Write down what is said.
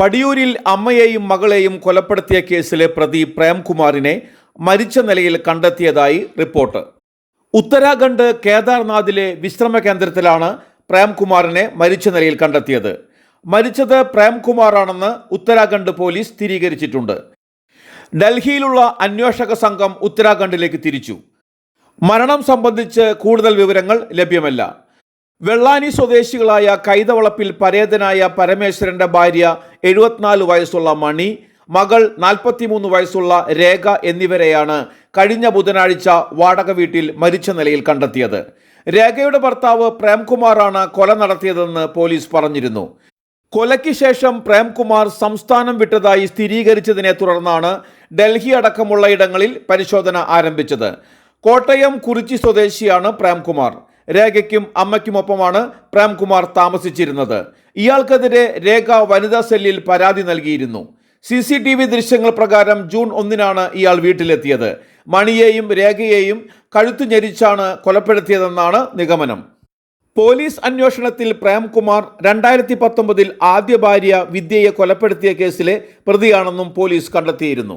പടിയൂരിൽ അമ്മയെയും മകളെയും കൊലപ്പെടുത്തിയ കേസിലെ പ്രതി പ്രേംകുമാറിനെ മരിച്ച നിലയിൽ കണ്ടെത്തിയതായി റിപ്പോർട്ട്. ഉത്തരാഖണ്ഡ് കേദാർനാഥിലെ വിശ്രമ കേന്ദ്രത്തിലാണ് പ്രേംകുമാറിനെ മരിച്ച നിലയിൽ കണ്ടെത്തിയത്. മരിച്ചത് പ്രേംകുമാറാണെന്ന് ഉത്തരാഖണ്ഡ് പോലീസ് സ്ഥിരീകരിച്ചിട്ടുണ്ട്. ഡൽഹിയിലുള്ള അന്വേഷക സംഘം ഉത്തരാഖണ്ഡിലേക്ക് തിരിച്ചു. മരണം സംബന്ധിച്ച് കൂടുതൽ വിവരങ്ങൾ ലഭ്യമല്ല. വെള്ളാനി സ്വദേശികളായ കൈതവളപ്പിൽ പരേതനായ പരമേശ്വരന്റെ ഭാര്യ എഴുപത്തിനാല് വയസ്സുള്ള മണി മകൾ നാൽപ്പത്തിമൂന്ന് വയസ്സുള്ള രേഖ എന്നിവരെയാണ് കഴിഞ്ഞ ബുധനാഴ്ച വാടക വീട്ടിൽ മരിച്ച നിലയിൽ കണ്ടെത്തിയത്. രേഖയുടെ ഭർത്താവ് പ്രേംകുമാറാണ് കൊല നടത്തിയതെന്ന് പോലീസ് പറഞ്ഞിരുന്നു. കൊലയ്ക്ക് ശേഷം പ്രേംകുമാർ സംസ്ഥാനം വിട്ടതായി സ്ഥിരീകരിച്ചതിനെ തുടർന്നാണ് ഡൽഹി അടക്കമുള്ള ഇടങ്ങളിൽ പരിശോധന ആരംഭിച്ചത്. കോട്ടയം കുറിച്ചി സ്വദേശിയാണ് പ്രേംകുമാർ. രേഖയ്ക്കും അമ്മയ്ക്കുമൊപ്പമാണ് പ്രേംകുമാർ താമസിച്ചിരുന്നത്. ഇയാൾക്കെതിരെ രേഖ വനിതാ സെല്ലിൽ പരാതി നൽകിയിരുന്നു. സി സി ടി വി ദൃശ്യങ്ങൾ പ്രകാരം ജൂൺ ഒന്നിനാണ് ഇയാൾ വീട്ടിലെത്തിയത്. മണിയെയും രേഖയെയും കഴുത്തു ഞെരിച്ചാണ് കൊലപ്പെടുത്തിയതെന്നാണ് നിഗമനം. പോലീസ് അന്വേഷണത്തിൽ പ്രേംകുമാർ രണ്ടായിരത്തി പത്തൊമ്പതിൽ ആദ്യ ഭാര്യ വിദ്യയെ കൊലപ്പെടുത്തിയ കേസിലെ പ്രതിയാണെന്നും പോലീസ് കണ്ടെത്തിയിരുന്നു.